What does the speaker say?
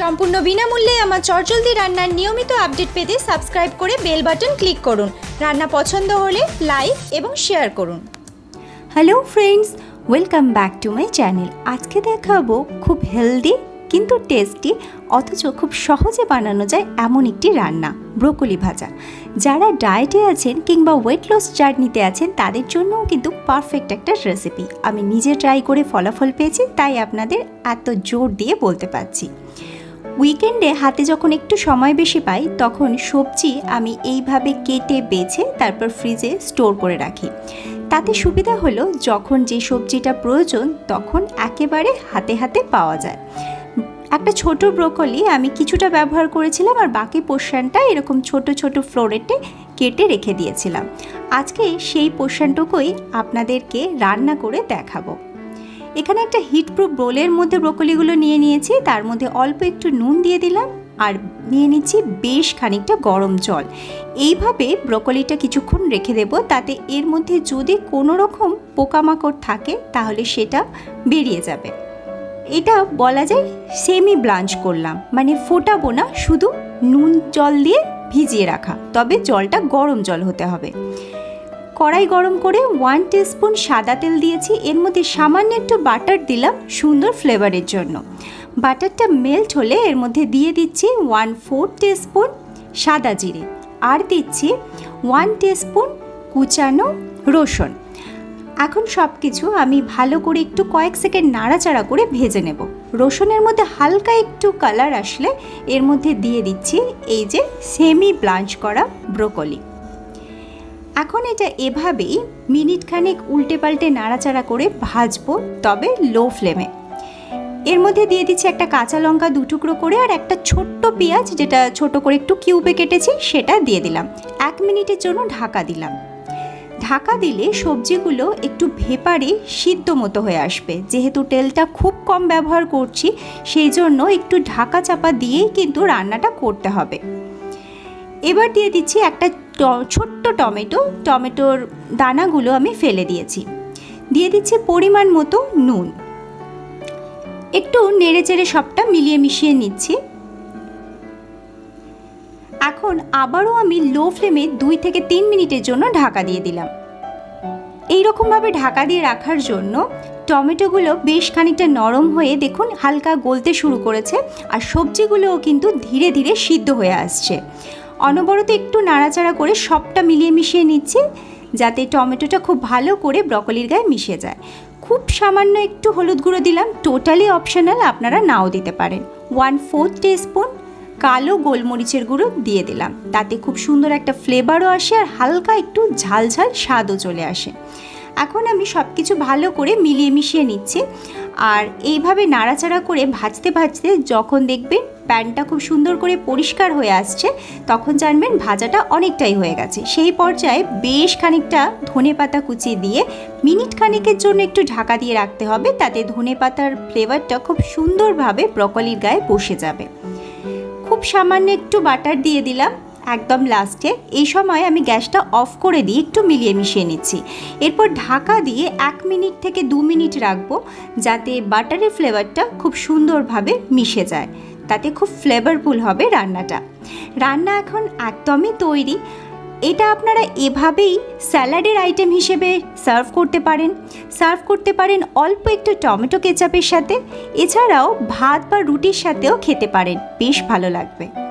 সম্পূর্ণ বিনামূল্যে আমার চটজলদি রান্নার নিয়মিত আপডেট পেতে সাবস্ক্রাইব করে বেল বাটন ক্লিক করুন। রান্না পছন্দ হলে লাইক এবং শেয়ার করুন। Hello friends, welcome back to my channel. আজকে দেখাবো খুব হেলদি কিন্তু টেস্টি, অথচ খুব সহজে বানানো যায় এমন একটি রান্না, ব্রোকলি ভাজা। যারা ডায়েটে আছেন কিংবা ওয়েট লস জার্নিতে আছেন, তাদের জন্যও কিন্তু পারফেক্ট একটা রেসিপি আমি নিজে ট্রাই করে ফলাফল পেয়েছি, তাই আপনাদের এত জোর দিয়ে বলতে পারছি। উইকেন্ডে হাতে যখন একটু সময় বেশি পাই, তখন সবজি আমি এইভাবে কেটে, বেছে, তারপর ফ্রিজে স্টোর করে রাখি। তাতে সুবিধা হলো যখন যে সবজিটা প্রয়োজন, তখন একেবারে হাতে হাতে পাওয়া যায়। একটা ছোট ব্রোকলি আমি কিছুটা ব্যবহার করেছিলাম আর বাকি পোর্শনটা এরকম ছোট ছোট ফ্লোরেটে কেটে রেখে দিয়েছিলাম। আজকে সেই পোর্শনটুকুই আপনাদেরকে রান্না করে দেখাবো। এখানে একটা হিটপ্রুফ বোলের মধ্যে ব্রোকলিগুলো নিয়ে নিয়েছি। তার মধ্যে অল্প একটু নুন দিয়ে দিলাম আর নিয়ে নিচ্ছি বেশ খানিকটা গরম জল। এইভাবে ব্রোকলিটা কিছুক্ষণ রেখে দেব। তাতে এর মধ্যে যদি কোনো রকম পোকামাকড় থাকে, তাহলে সেটা বেরিয়ে যাবে। এটা বলা যায় সেমি ব্লাঞ্চ করলাম। মানে ফোটাবো না, শুধু নুন জল দিয়ে ভিজিয়ে রাখা। তবে জলটা গরম জল হতে হবে। কড়াই গরম করে ওয়ান স্পুন সাদা তেল দিয়েছি। এর মধ্যে সামান্য একটু বাটার দিলাম সুন্দর ফ্লেভারের জন্য। বাটারটা মেল্ট হলে এর মধ্যে দিয়ে দিচ্ছি ওয়ান ফোর স্পুন সাদা জিরে। আর দিচ্ছি ওয়ান স্পুন কুচানো রসুন। এখন সব কিছু আমি ভালো করে একটু কয়েক সেকেন্ড নাড়াচাড়া করে ভেজে নেব। রসুনের মধ্যে হালকা একটু কালার আসলে এর মধ্যে দিয়ে দিচ্ছি এই যে সেমি ব্লাঞ্চ করা ব্রোকলি এখন এটা এভাবেই মিনিট খানেক উল্টে পাল্টে নাড়াচাড়া করে ভাজবো, তবে লো ফ্লেমে এর মধ্যে দিয়ে দিচ্ছি একটা কাঁচা লঙ্কা দু টুকরো করে আর একটা ছোট্ট পেঁয়াজ, যেটা ছোট করে একটু কিউবে কেটেছি, সেটা দিয়ে দিলাম। এক মিনিটের জন্য ঢাকা দিলাম। ঢাকা দিলে সবজিগুলো একটু ভেপারে সিদ্ধ মতো হয়ে আসবে। যেহেতু তেলটা খুব কম ব্যবহার করছি, সেই জন্য একটু ঢাকা চাপা দিয়েই কিন্তু রান্নাটা করতে হবে। এবার দিয়ে দিচ্ছি একটা ছোট্ট টমেটো, টমেটোর দানাগুলো আমি ফেলে দিয়েছি। দিয়ে দিচ্ছি পরিমাণ মতো নুন। একটু নেড়ে চেড়ে সবটা মিলিয়ে মিশিয়ে নিচ্ছি। এখন আবারও আমি লো ফ্লেমে দুই থেকে তিন মিনিটের জন্য ঢাকা দিয়ে দিলাম। এই রকমভাবে ঢাকা দিয়ে রাখার জন্য টমেটোগুলো বেশ খানিকটা নরম হয়ে দেখুন হালকা গলতে শুরু করেছে আর সবজিগুলোও কিন্তু ধীরে ধীরে সিদ্ধ হয়ে আসছে। অনবরত একটু নাড়াচাড়া করে সবটা মিলিয়ে মিশিয়ে নিচ্ছি, যাতে টমেটোটা খুব ভালো করে ব্রকলির গায়ে মিশে যায়। খুব সামান্য একটু হলুদ গুঁড়ো দিলাম, টোটালি অপশনাল আপনারা নাও দিতে পারেন। ওয়ান ফোর্থ স্পুন কালো গোলমরিচের গুঁড়ো দিয়ে দিলাম, তাতে খুব সুন্দর একটা ফ্লেভারও আসে আর হালকা একটু ঝাল ঝাল স্বাদও চলে আসে। এখন আমি সব কিছু ভালো করে মিলিয়ে মিশিয়ে নিচ্ছি। আর এইভাবে নাড়াচাড়া করে ভাজতে ভাজতে যখন দেখবেন প্যানটা খুব সুন্দর করে পরিষ্কার হয়ে আসছে, তখন জানবেন ভাজাটা অনেকটাই হয়ে গেছে। সেই পর্যায়ে বেশ খানিকটা ধনে পাতা কুচিয়ে দিয়ে মিনিট খানিকের জন্য একটু ঢাকা দিয়ে রাখতে হবে, তাতে ধনে পাতার ফ্লেভারটা খুব সুন্দরভাবে ব্রকলির গায়ে বসে যাবে। খুব সামান্য একটু বাটার দিয়ে দিলাম। একদম লাস্টে, এই সময় আমি গ্যাসটা অফ করে দিয়ে একটু মিলিয়ে মিশিয়ে নিচ্ছি। এরপর ঢাকা দিয়ে এক মিনিট থেকে দু মিনিট রাখব, যাতে বাটারের ফ্লেভারটা খুব সুন্দরভাবে মিশে যায়। তাতে খুব ফ্লেভারফুল হবে রান্নাটা। রান্না এখন একদমই তৈরি। এটা আপনারা এভাবেই স্যালাডের আইটেম হিসেবে সার্ভ করতে পারেন। সার্ভ করতে পারেন অল্প একটু টমেটো কেচাপের সাথে। এছাড়াও ভাত বা রুটির সাথেও খেতে পারেন। বেশ ভালো লাগবে।